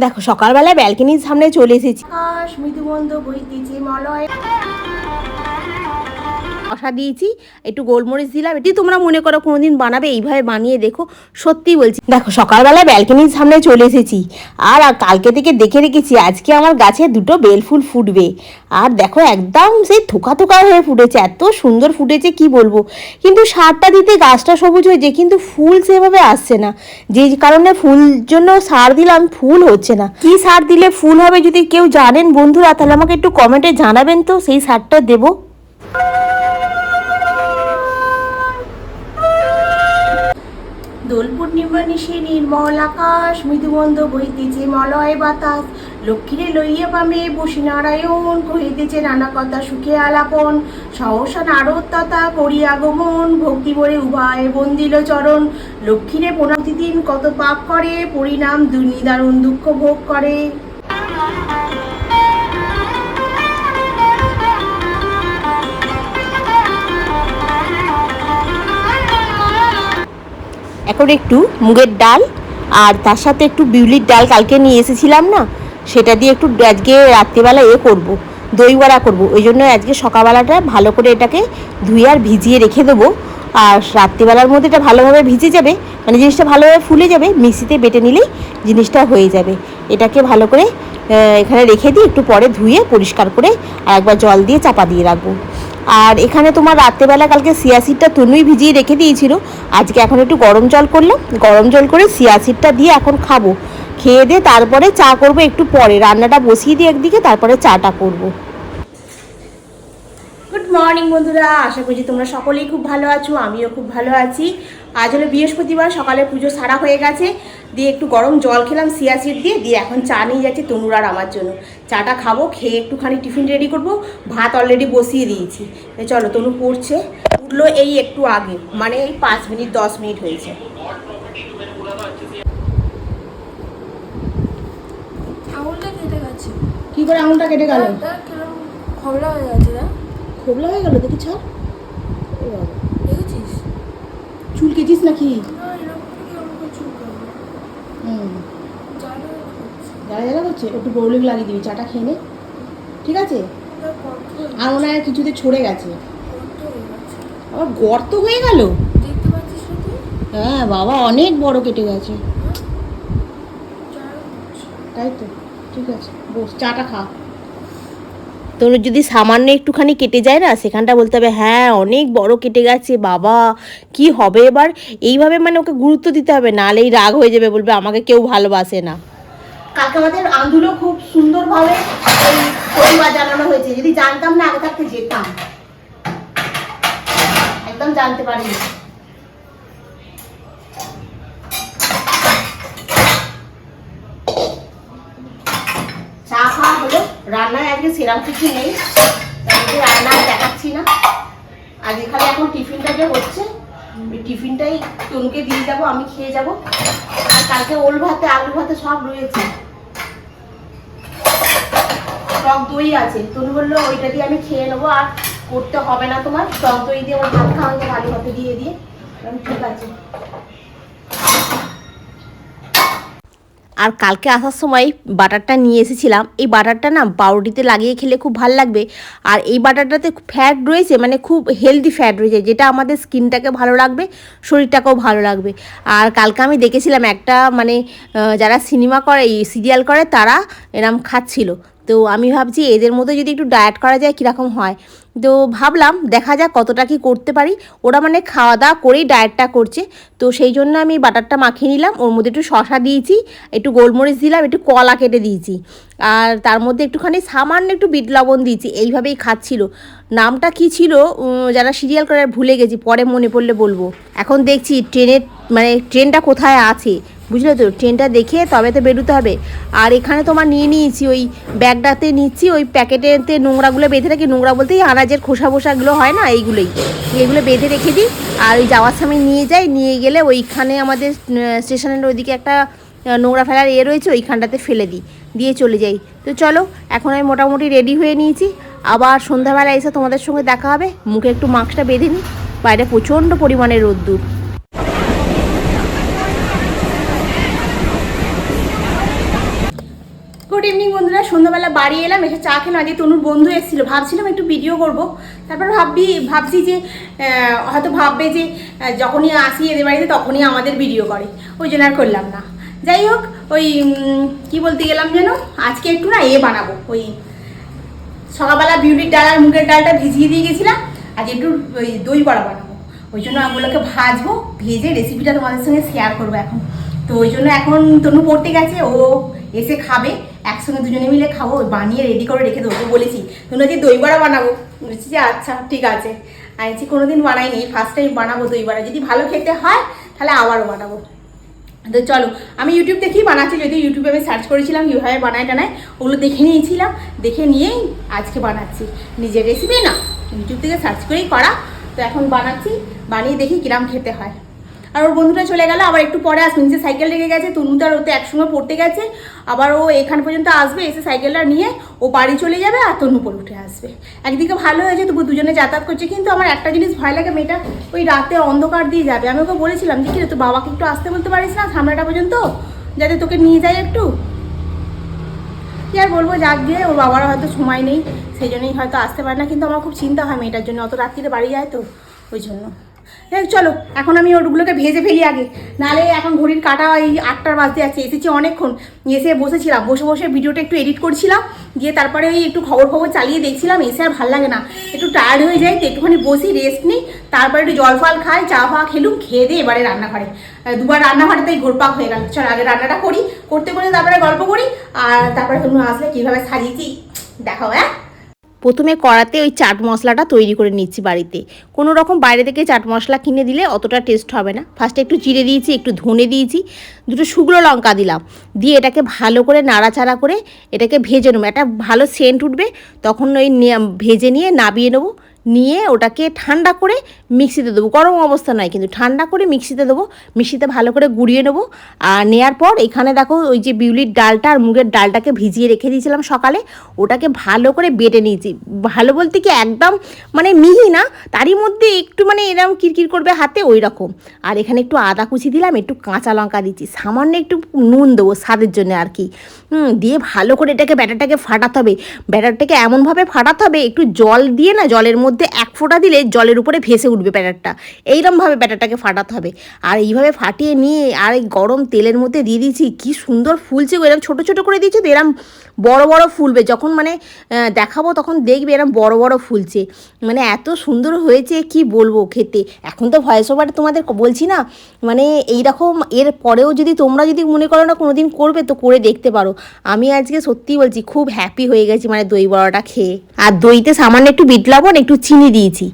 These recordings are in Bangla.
দেখো সকালবেলা ব্যালকনির সামনে চলে এসেছি। বই বইতেছে মলয়। শশা দিয়েছি, একটু গোলমরিচ দিলাম। এটি তোমরা মনে করো কোনোদিন বানাবে, এইভাবে বানিয়ে দেখো সত্যি বলছি। দেখো সকালবেলা ব্যালকনির সামনে চলে এসেছি। আর কালকে থেকে দেখে রেখেছি, আজকে আমার গাছে দুটো বেলফুল ফুটবে। আর দেখো, একদম সেই থোকা থোকা হয়ে ফুটেছে, এত সুন্দর ফুটেছে, কি বলব? কিন্তু সারটা দিতে গাছটা সবুজ হয়েছে, কিন্তু ফুল সেভাবে আসছে না। যে কারণে ফুল জন্য সার দিলাম, ফুল হচ্ছে না। কি সার দিলে ফুল হবে যদি কেউ জানেন বন্ধুরা, তাহলে আমাকে একটু কমেন্টে জানাবেন তো, সেই সারটা দেবো। পূর্ণিমা নিশে নির্মল আকাশ, মৃদুমন্দ বহিতেছে মলয় বাতাস, লক্ষ্মীরে লইয়া পামে বসি নারায়ণ কহিতেছে নানা কথা সুখে আলাপন, সহসা নারদ তথা করি আগমন, ভক্তি বলে উভয় বন্দিল চরণ। লক্ষ্মীরে প্রতিদিন কত পাপ করে, পরিণাম দুর্নিদারুণ দুঃখ ভোগ করে। এখন একটু মুগের ডাল আর তার সাথে একটু বিউলির ডাল কালকে নিয়ে এসেছিলাম না, সেটা দিয়ে একটু আজকে রাত্রিবেলা এ করব দই বড়া করব। ওই জন্য আজকে সকালবেলাটা ভালো করে এটাকে ধুয়ে আর ভিজিয়ে রেখে দেবো। আর রাত্রিবেলার মধ্যে এটা ভালোভাবে ভিজে যাবে মানে জিনিসটা ভালোভাবে ফুলে যাবে, মিক্সিতে বেটে নিলেই জিনিসটা হয়ে যাবে। এটাকে ভালো করে এখানে রেখে দিই একটু পরে ধুয়ে পরিষ্কার করে আর একবার জল দিয়ে চাপা দিয়ে রাখব। আর এখানে তোমার রাত্রেবেলা কালকে সিয়াসিডটা তুলুই ভিজিয়ে রেখে দিয়েছিল। আজকে এখন একটু গরম জল করলাম। গরম জল করে সিয়াসিডটা দিয়ে এখন খাব। খেয়ে দিয়ে তারপরে চা করব একটু পরে। রান্নাটা বসিয়ে দিই একদিকে, তারপরে চাটা করব। গুড মর্নিং বন্ধুরা। আশা করছি তোমরা সকলেই খুব ভালো আছো, আমিও খুব ভালো আছি। আজ হলো বৃহস্পতিবার সকালে পুজো সারা হয়ে গেছে। দিয়ে একটু গরম জল খেলাম সিয়াসিড দিয়ে দিয়ে এখন চা নিয়ে যাচ্ছি তনুর আর আমার জন্য। চাটা খাব খেয়ে একটুখানি টিফিন রেডি করব ভাত অলরেডি বসিয়ে দিয়েছি। চলো তনু পড়ছে। উঠল এই একটু আগে মানে এই পাঁচ মিনিট দশ মিনিট হয়েছে। কি করে আঙুলটা কেটে গেল? খবলা হয়ে গেছে খোবলা হয়ে গেল দেখি ছাড়। কেচিস নাকি? জ্বালা জ্বালা করছে। একটু বোরলিং লাগিয়ে দিবি চাটা খেয়ে নে। ঠিক আছে? আর মনে হয় কিছুতে ছড়ে গেছে। হয়ে আবার গর্ত হয়ে গেল? হ্যাঁ বাবা অনেক বড় কেটে গেছে। তাই তো ঠিক আছে বস চাটা খা। তোর যদি সামান্য একটুখানি কেটে যায় না, সেখানটা বলতে হবে হ্যাঁ অনেক বড় কেটে গেছে, বাবা, কি হবে এবার? এইভাবে মানে ওকে গুরুত্ব দিতে হবে, নাহলেই রাগ হয়ে যাবে, বলবে, আমাকে কেউ ভালোবাসে না। কালকে আমাদের খুব সুন্দরভাবে পরিবার জানানো হয়েছে। যদি জানতাম না, আগে থাকতে যেতাম। একদম জানতে পারিনি চা খাওয়া হলো রান্নায় আজকে সেরাম কিছু নেই। রান্না দেখাচ্ছি না। আজকে খালি এখন টিফিনটা যে হচ্ছে টিফিনটাই তনুকে দিয়ে যাব, আমি খেয়ে যাব। আর কালকে ওল ভাতে, আলু ভাতে সব রয়েছে। টক দই আছে। তনু বলল, ওইটা দিয়ে আমি খেয়ে নেব, আর করতে হবে না তোমার। টক দই দিয়ে আমার ভাত খাওয়া আলু ভাতে দিয়ে দিয়ে। ঠিক আছে। আর কালকে আসার সময় বাটারটা নিয়ে এসেছিলাম। এই বাটারটা না পাউরুটিতে লাগিয়ে খেলে খুব ভালো লাগবে। আর এই বাটারটাতে ফ্যাট রয়েছে মানে খুব হেলদি ফ্যাট রয়েছে, যেটা আমাদের স্কিনটাকে ভালো রাখবে, শরীরটাকেও ভালো লাগবে আর কালকে আমি দেখেছিলাম একটা মানে যারা সিনেমা করে সিরিয়াল করে, তারা এরম খাচ্ছিল। তো আমি ভাবছি এদের মধ্যে যদি একটু ডায়েট করা যায় কীরকম হয়। তো ভাবলাম দেখা যাক কতটা কি করতে পারি। ওরা মানে খাওয়া দাওয়া করেই ডায়েটটা করছে। তো সেই জন্য আমি বাটারটা মাখিয়ে নিলাম। ওর মধ্যে একটু শশা দিয়েছি, একটু গোলমরিচ দিলাম, একটু কলা কেটে দিয়েছি। আর তার মধ্যে একটুখানি সামান্য একটু বিট লবণ দিয়েছি। এইভাবেই খাচ্ছিল। নামটা কি ছিল? যারা সিরিয়াল করে ভুলে গেছি, পরে মনে পড়লে বলব। এখন দেখছি ট্রেনের মানে ট্রেনটা কোথায় আছে? বুঝলে তো ট্রেনটা দেখে তবে তো বেরোতে হবে। আর এখানে তোমার নিয়ে নিয়েছি ওই ব্যাগটাতে নিচ্ছি, ওই প্যাকেটেতে নোংরাগুলো বেঁধে রাখি, নোংরা বলতে এই আনাজের খোসা ফোসাগুলো হয় না, এইগুলোই। এগুলো বেঁধে রেখে দিই, আর ওই যাওয়ার সময় নিয়ে যাই, নিয়ে গেলে ওইখানে আমাদের স্টেশনের ওইদিকে একটা নোংরা ফেলার এ রয়েছে, ওইখানটাতে ফেলে দিই, দিয়ে চলে যাই। তো চলো, এখন আমি মোটামুটি রেডি হয়ে নিয়েছি। আবার সন্ধ্যাবেলা এসে তোমাদের সঙ্গে দেখা হবে, মুখে একটু মাস্কটা বেঁধে নিই। বাইরে প্রচণ্ড পরিমাণে রোদ্দুর গুড ইভিনিং বন্ধুরা, সন্ধ্যাবেলা বাড়ি এলাম, এসে চা খেলাম। আজকে তনুর বন্ধু এসেছিল, ভাবছিলাম একটু ভিডিও করব। তারপর ভাববি, ভাবছি যে হয়তো ভাববে যে যখনই আসি এদের বাড়িতে তখনই আমাদের ভিডিও করে। ওই জন্য আর করলাম না। যাই হোক, ওই কি বলতে গেলাম যেন, আজকে একটু না এ বানাবো। ওই সকালবেলা বিউলির ডাল আর মুগের ডালটা ভিজিয়ে দিয়ে গেছিলাম, আজ একটু, ওই দই বড়া বানাবো। ওই জন্য ওগুলোকে ভাজবো, ভেজে রেসিপিটা তোমাদের সঙ্গে শেয়ার করব এখন। তো ওই জন্য এখন তনু পড়তে গেছে, ও এসে খাবে। একসঙ্গে দুজনে মিলে খাব, বানিয়ে রেডি করে রেখে দেবো। বলেছি তনু আজকে দই বড়া বানাবো? বলেছি যে আচ্ছা ঠিক আছে। আইছি কোনোদিন বানাইনি ফার্স্ট টাইম বানাবো দই বড়া। যদি ভালো খেতে হয়, তাহলে আবারও বানাবো। তো চলো, আমি ইউটিউব দেখেই বানাচ্ছি। যদি ইউটিউবে আমি সার্চ করেছিলাম, কীভাবে বানায় টানায়, ওগুলো দেখে নিয়েছিলাম। দেখে নিয়েই আজকে বানাচ্ছি। নিজের রেসিপি না ইউটিউব থেকে সার্চ করেই করা। তো এখন বানাচ্ছি, বানিয়ে দেখি কিরাম খেতে হয়। আর ওর বন্ধুরা চলে গেল আবার একটু পরে আসবে। নিচে সাইকেল রেখে গেছে তনুতার ওতে একসঙ্গে পড়তে গেছে। আবার ও এখান পর্যন্ত আসবে এসে সাইকেলটা নিয়ে ও বাড়ি চলে যাবে আর তনু পরে উঠে আসবে। একদিকে ভালো হয়েছে তবু দুজনে যাতায়াত করছে কিন্তু আমার একটা জিনিস ভয় লাগে মেয়েটা ওই রাতে অন্ধকার দিয়ে যাবে। আমি ওকে বলেছিলাম রে, তোর বাবাকে একটু আসতে বলতে পারিস না সামনেটা পর্যন্ত? যাতে তোকে নিয়ে যায় একটু? কি আর বলব যাক গিয়ে ওর বাবার হয়তো সময় নেই সেই জন্যই হয়তো আসতে পারে না কিন্তু আমার খুব চিন্তা হয় মেয়েটার জন্য। অত রাত্রিরে বাড়ি যায় তো ওই জন্য। চলো, এখন আমি ওগুলোকে ভেজে ফেলি আগে। নালে এখন ঘড়ির কাটা এই আটটার বাজতে যাচ্ছে, এসেছি অনেকক্ষণ। এসে বসেছিলাম, বসে বসে ভিডিওটা একটু এডিট করছিলাম দিয়ে তারপরে ওই একটু খবর খবর চালিয়ে দেখছিলাম, এসে আর ভালো লাগে না। একটু টায়ার্ড হয়ে যাই, তো একটুখানি বসি রেস্ট নিই, তারপরে একটু জল ফল খাই, চা ফা খেলুম, খেয়ে দিয়ে এবারে রান্নাঘরে। দুবার রান্নাঘরে তাই ঘোরপাক হয়ে গেল। চল, আগে রান্নাটা করি, করতে করতে তারপরে গল্প করি, আর তারপরে তুমি আসলে কীভাবে সাজিয়েছি, দেখাও হ্যাঁ? প্রথমে কড়াতে ওই চাট মশলাটা তৈরি করে নিচ্ছি বাড়িতে। কোনো রকম বাইরে থেকে চাট মশলা কিনে দিলে অতটা টেস্ট হবে না। ফার্স্টে একটু জিরে দিয়েছি, একটু ধনে দিয়েছি, দুটো শুকনো লঙ্কা দিলাম। দিয়ে এটাকে ভালো করে নাড়াচাড়া করে এটাকে ভেজে নেব। একটা ভালো সেন্ট উঠবে, তখন ওই ভেজে নিয়ে নাবিয়ে নেব। নিয়ে ওটাকে ঠান্ডা করে মিক্সিতে দেবো। গরম অবস্থা নয়, কিন্তু ঠান্ডা করে মিক্সিতে দেবো। মিক্সিতে ভালো করে গুঁড়িয়ে নেব। আর নেওয়ার পর এখানে দেখো ওই যে বিউলির ডালটা আর মুগের ডালটাকে ভিজিয়ে রেখে দিয়েছিলাম সকালে। ওটাকে ভালো করে বেটে নিয়েছি। ভালো বলতে কি একদম মানে মিহি না, তারই মধ্যে একটু মানে এরকম কিরকির করবে হাতে ওই রকম। আর এখানে একটু আদা কুচি দিলাম, একটু কাঁচা লঙ্কা দিচ্ছি। সামান্য একটু নুন দেবো স্বাদের জন্য আর কি। দিয়ে ভালো করে এটাকে ব্যাটারটাকে ফাটাতে হবে। ব্যাটারটাকে এমনভাবে ফাটাতে হবে, একটু জল দিয়ে না জলের মধ্যে এক ফোঁটা দিলে জলের উপরে ভেসে উঠবে ব্যাটারটা। এইরমভাবে ব্যাটারটাকে ফাটাতে হবে। আর এইভাবে ফাটিয়ে নিয়ে আর এই গরম তেলের মধ্যে দিয়ে দিয়েছি, কি সুন্দর ফুলছে গো। এরকম ছোটো ছোটো করে দিয়েছি তো এরম বড় বড় ফুলবে। যখন মানে দেখাবো তখন দেখবে এরম বড় বড় ফুলছে। মানে এত সুন্দর হয়েছে, কি বলব খেতে। এখন তো ভয়েস ওভার তোমাদের বলছি না। মানে এইরকম এর পরেও যদি তোমরা যদি মনে করো না কোনো দিন করবে, তো করে দেখতে পারো। আমি আজকে সত্যি বলছি, খুব হ্যাপি হয়ে গেছি মানে দই বড়াটা খেয়ে। আর দইতে সামান্য একটু বিট লবণ, একটু চিনি দিয়েছি।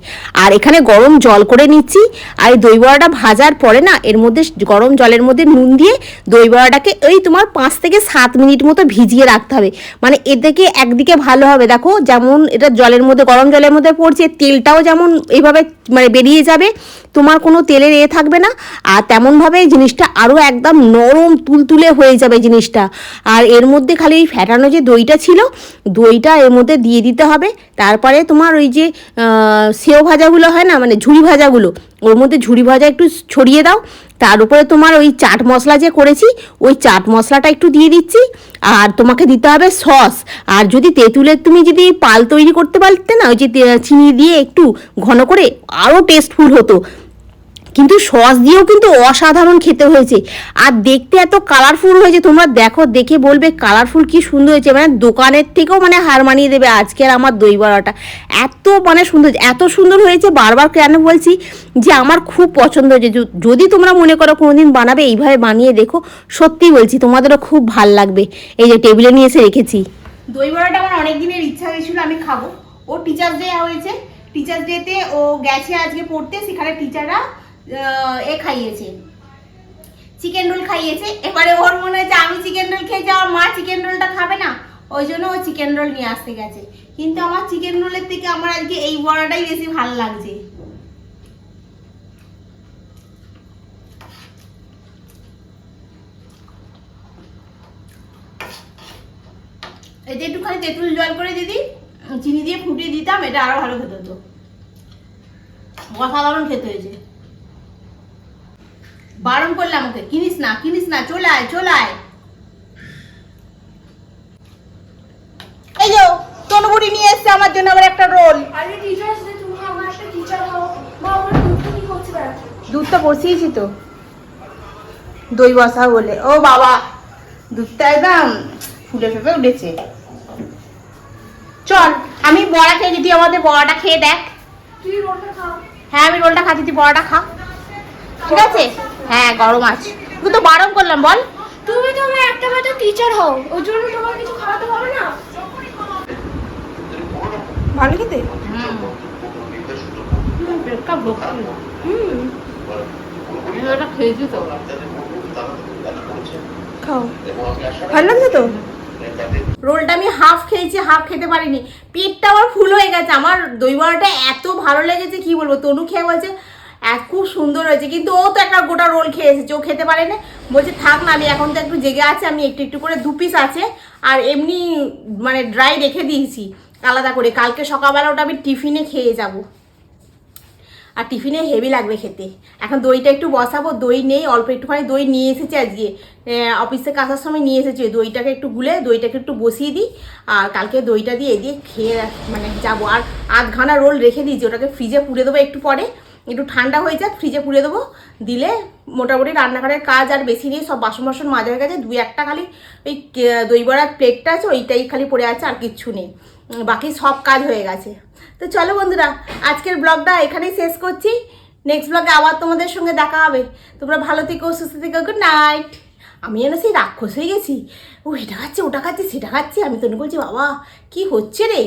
আর এখানে গরম জল করে নিচ্ছি। আর এই দই বড়াটা ভাজার পরে না, এর মধ্যে গরম জলের মধ্যে নুন দিয়ে দই বড়াটাকে ওই তোমার পাঁচ থেকে সাত মিনিট মতো ভিজিয়ে রাখতে হবে। মানে এদিকে একদিকে ভালো হবে, দেখো, যেমন এটা জলের মধ্যে, গরম জলের মধ্যে পড়ছে, তেলটাও যেমন এইভাবে মানে বেরিয়ে যাবে, তোমার কোনো তেলের এ থাকবে না। আর তেমনভাবে জিনিসটা আরও একদম নরম তুলতুলে হয়ে যাবে জিনিসটা। আর এর মধ্যে খালি ফ্যাটানো যে দইটা ছিল, দইটা এর মধ্যে দিয়ে দিতে হবে। তারপরে তোমার ওই যে সেও ভাজাগুলো হয় না মানে ঝুড়ি ভাজাগুলো। ওর মধ্যে ঝুড়ি ভাজা একটু ছড়িয়ে দাও, তার উপরে তোমার ওই চাট মশলা যে করেছি, ওই চাট মশলাটা একটু দিয়ে দিচ্ছি, আর তোমাকে দিতে হবে সস। আর যদি তেঁতুলের তুমি যদি পাল তৈরি করতে পারতে না, ওই যে চিনি দিয়ে একটু ঘন করে, আরও টেস্টফুল হতো। কিন্তু সস দিয়েও কিন্তু অসাধারণ খেতে হয়েছে। আর দেখতে এত কালারফুল হয়েছে, তোমরা দেখো, দেখে বলবে কালারফুল কি সুন্দর হয়েছে। মানে দোকানের থেকেও মানে হার মানিয়ে দেবে আজকের আমার দই বড়াটা। এত মানে সুন্দর এত সুন্দর হয়েছে, বারবার কেন বলছি যে আমার খুব পছন্দ হয়েছে। যদি তোমরা মনে করো কোনোদিন বানাবে, এইভাবে বানিয়ে দেখো সত্যি বলছি তোমাদেরও খুব ভালো লাগবে। এই যে টেবিলে নিয়ে এসে রেখেছি। দই বড়াটা আমার অনেক দিনের ইচ্ছা হয়েছিল, আমি খাব। ও টিচার্স ডে হয়েছে টিচার্স ডেতে ও গেছে আজকে পড়তে, সেখানে টিচাররা এ খাইয়েছে। চিকেন রোল খাইয়েছে। এবারে ওর মনে হয়েছে আমি চিকেন রোল খেয়েছি, আমার মা চিকেন রোলটা খাবে না। ওই জন্য ও চিকেন রোল নিয়ে আসতে গেছে। কিন্তু আমার চিকেন রোলের থেকে আমার আজকে এই বড়াটাই বেশি ভালো লাগছে। এতে একটুখানি তেঁতুল জল করে দিদি চিনি দিয়ে ফুটিয়ে দিতাম, এটা আরও ভালো খেতে হতো। অসাধারণ খেতে হয়েছে। বারণ করলাম ওকে। কিনিস না কিনিস না চলে আয় চলে আয়। এসছে আমার জন্য আবার একটা রোল। আরে টিচার আসলে তুমি আমার একটা টিচার হও মা আমার দুধটা কি করছে বেড়াচ্ছে দুধটা বসিয়েছি তো। দই বসা বলে। ও বাবা দুধটা একদম ফুলে ফেপে উঠেছে। চল আমি বড়া খেয়েছি তুই আমাদের বড়াটা খেয়ে দেখ। তুই রোলটা খাও হ্যাঁ আমি রোলটা খাচ্ছি তুই বড়াটা খা। ঠিক আছে? হ্যাঁ গরম আছে। তুই তো বারণ করলাম বল। তুমি তো আমার একটা মাত্র টিচার হও ওই জন্য তোমার কিছু খাওয়াতে হবে না? ভালো খেতে? হুম খেয়েছি তো খাও। ভালো লাগছে তো? রোলটা আমি হাফ খেয়েছি হাফ খেতে পারিনি। পেটটা আমার ফুল হয়ে গেছে। আমার দই বড়াটা এত ভালো লেগেছে কি বলব? তনু খেয়ে বলছে এত খুব সুন্দর হয়েছে। কিন্তু ও তো একটা গোটা রোল খেয়ে এসেছে, ও খেতে পারে না বলছে, থাক না, আমি এখন তো একটু জেগে আছে, আমি একটু একটু করে দু পিস আছে, আর এমনি মানে ড্রাই রেখে দিয়েছি, আলাদা করে। কালকে সকালবেলা ওটা আমি টিফিনে খেয়ে যাব। আর টিফিনে হেভি লাগবে খেতে। এখন দইটা একটু বসাবো, দই নেই, অল্প একটুখানি দই নিয়ে এসেছি আজকে। অফিস থেকে আসার সময় নিয়ে এসেছি দইটাকে একটু গুলে, দইটাকে একটু বসিয়ে দিই, আর কালকে দইটা দিয়ে দিয়ে খেয়ে মানে যাব। আর আধ ঘানা রোল রেখে দিয়েছি, ওটাকে ফ্রিজে পুড়ে দেবো একটু পরে। একটু ঠান্ডা হয়ে যাক ফ্রিজে পুড়ে দেবো। দিলে মোটামুটি রান্নাঘরের কাজ আর বেশি নেই, সব বাসন বাসন মাজা হয়ে গেছে। দুই একটা খালি ওই দই বড়ার প্লেটটা আছে, ওইটাই খালি পড়ে আছে, আর কিচ্ছু নেই। বাকি সব কাজ হয়ে গেছে। তো চলো বন্ধুরা, আজকের ব্লগটা এখানেই শেষ করছি। নেক্সট ব্লগে আবার তোমাদের সঙ্গে দেখা হবে। তোমরা ভালো থেকো, সুস্থ থেকো গুড নাইট আমি যেন সেই রাক্ষস হয়ে গেছি। ও এটা খাচ্ছি, ওটা খাচ্ছি, সেটা খাচ্ছি। আমি তো বলছি, বাবা, কি হচ্ছে রে?